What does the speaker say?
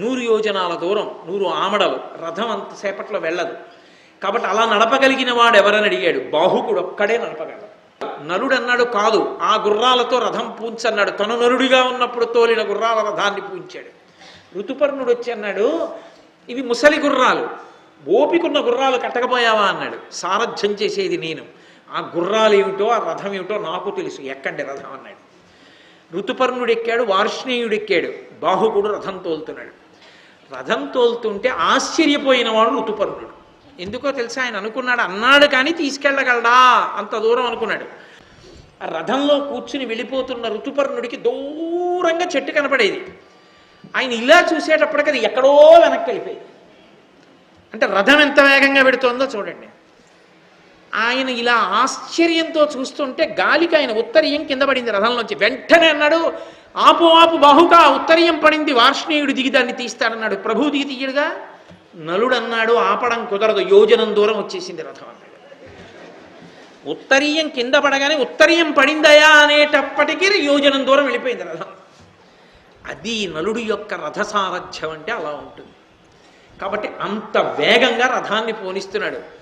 నూరు యోజనాల దూరం నూరు ఆమడలు రథం అంతసేపట్లో వెళ్ళదు. కాబట్టి అలా నడపగలిగిన వాడు ఎవరని అడిగాడు? బాహుకుడు ఒక్కడే నడపగలడు. నలుడు అన్నాడు కాదు ఆ గుర్రాలతో రథం పూంచన్నాడు. తను నలుడిగా ఉన్నప్పుడు తోలిన గుర్రాల రథాన్ని పూంచాడు. ఋతుపర్ణుడు వచ్చి అన్నాడు ఇవి ముసలి గుర్రాలు. ఓపికున్న గుర్రాలు కట్టకపోయావా? అన్నాడు. సారథ్యం చేసేది నేను. ఆ గుర్రాలు ఏమిటో ఆ రథం ఏమిటో నాకు తెలుసు. ఎక్కండి రథం అన్నాడు. ఋతుపర్ణుడు ఎక్కాడు వార్ష్ణేయుడు ఎక్కాడు. బాహుకుడు రథం తోలుతున్నాడు. రథం తోలుతుంటే ఆశ్చర్యపోయిన వాడు ఋతుపర్ణుడు. ఎందుకో తెలుసా ఆయన అనుకున్నాడు అన్నాడు కానీ తీసుకెళ్ళగలడా? అంత దూరం అనుకున్నాడు. ఆ రథంలో కూర్చుని వెళ్ళిపోతున్న ఋతుపర్ణుడికి దూరంగా చెట్టు కనపడేది. ఆయన ఇలా చూసేటప్పటికది ఎక్కడో వెనక్కి వెళ్ళిపోయింది. అంటే రథం ఎంత వేగంగా పెడుతోందో చూడండి. ఆయన ఇలా ఆశ్చర్యంతో చూస్తుంటే గాలికి ఆయన ఉత్తరీయం కింద పడింది రథంలోంచి. వెంటనే అన్నాడు ఆపు ఆపు బాహుగా ఉత్తరీయం పడింది వార్ష్ణేయుడు దిగి దాన్ని తీస్తాడన్నాడు ప్రభు దిగి తీయడుగా? నలుడు అన్నాడు ఆపడం కుదరదు యోజనం దూరం వచ్చేసింది రథం అన్నాడు. ఉత్తరీయం కింద పడగానే ఉత్తరీయం పడిందయా అనేటప్పటికీ యోజనం దూరం వెళ్ళిపోయింది రథం. అది నలుడు యొక్క రథ సామర్థ్యం అంటే అలా ఉంటుంది. కాబట్టి అంత వేగంగా రథాన్ని పోనిస్తున్నాడు.